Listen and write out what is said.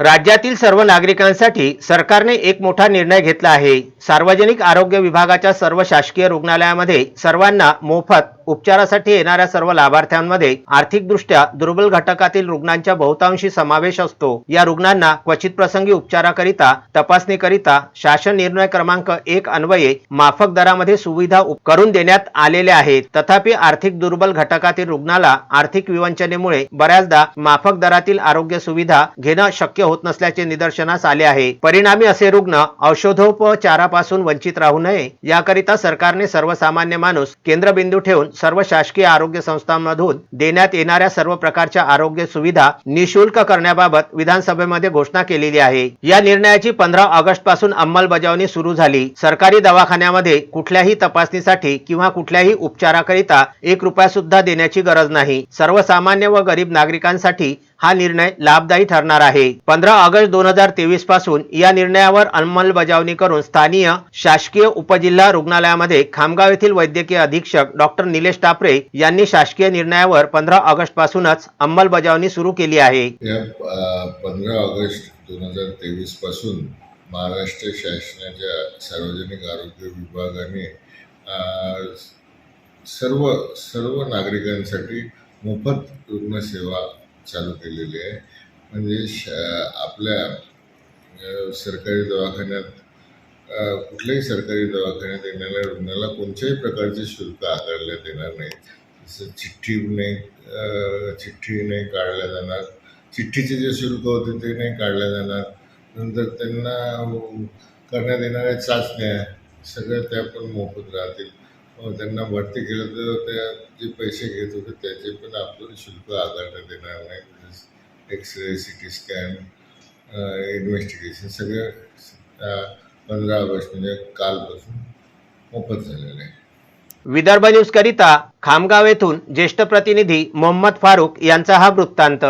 राज्यातील सर्व नागरिकांसाठी सरकारने एक मोठा निर्णय घेतला आहे. सार्वजनिक आरोग्य विभागाच्या सर्व शासकीय रुग्णालयामध्ये सर्वांना मोफत उपचारासाठी येणाऱ्या सर्व लाभार्थ्यांमध्ये आर्थिकदृष्ट्या दुर्बल घटकातील रुग्णांच्या बहुतांशी समावेश असतो. या रुग्णांना क्वचित प्रसंगी उपचाराकरिता तपासणीकरिता शासन निर्णय क्रमांक एक अन्वये माफक दरामध्ये सुविधा करून देण्यात आलेल्या आहेत. तथापि आर्थिक दुर्बल घटकातील रुग्णाला आर्थिक विवंचनेमुळे बऱ्याचदा माफक दरातील आरोग्य सुविधा घेणं शक्य होत नसल्याचे निदर्शनास आले आहे. परिणामी असे रुग्ण औषधोपचारापासून वंचित राहू नये. याकरिता सरकारने सर्वसामान्य माणूस केंद्रबिंदू ठेवून सर्व शासकीय आरोग्य संस्थांमधून देण्यात येणाऱ्या सर्व प्रकारच्या आरोग्य सुविधा निशुल्क करण्याबाबत विधानसभेमध्ये घोषणा केलेली आहे. या निर्णयाची पंधरा ऑगस्टपासून अंमलबजावणी सुरू झाली. सरकारी दवाखान्यामध्ये कुठल्याही तपासणीसाठी किंवा कुठल्याही उपचाराकरिता एक रुपया सुद्धा देण्याची गरज नाही. सर्वसामान्य व गरीब नागरिकांसाठी हा निर्णय लाभदायी ठरणार आहे. पंधरा ऑगस्ट दोन हजार तेवीसपासून या निर्णयावर अंमलबजावणी करून स्थानीय शासकीय उपजिल्हा रुग्णालयामध्ये खामगाव येथील वैद्यकीय अधीक्षक डॉक्टर निलेश टापरे यांनी शासकीय निर्णयावर पंधरा ऑगस्ट पासूनच अंमलबजावणी सुरू केली आहे. या पंधरा ऑगस्ट दोन हजार तेवीसपासून महाराष्ट्र शासनाच्या सार्वजनिक आरोग्य विभागाने सर्व सर्व नागरिकांसाठी मोफत रुग्णसेवा चालू केलेली आहे. म्हणजे श आपल्या सरकारी दवाखान्यात कुठल्याही सरकारी दवाखान्यात येणाऱ्या रुग्णाला कोणत्याही प्रकारचे शुल्क आकारण्यात येणार नाही जसं चिठ्ठी नाही चिठ्ठी नाही काढल्या जाणार. चिठ्ठीचे जे शुल्क होते ते नाही काढल्या जाणार. नंतर त्यांना करण्यात येणाऱ्या चाचण्या सगळ्या त्या पण मोफत राहतील. त्यांना भरती केलं तर त्या जे पैसे घेत होते त्याचे पण आपलं शुल्क आकारण्यात येणार नाही. X ray C T scan investigation सगळं पंधरा ऑगस्ट म्हणजे कालपासून मोफत झालेलं आहे. विदर्भ न्यूज करिता खामगाव येथून ज्येष्ठ प्रतिनिधी मोहम्मद फारुक यांचा हा वृत्तांत.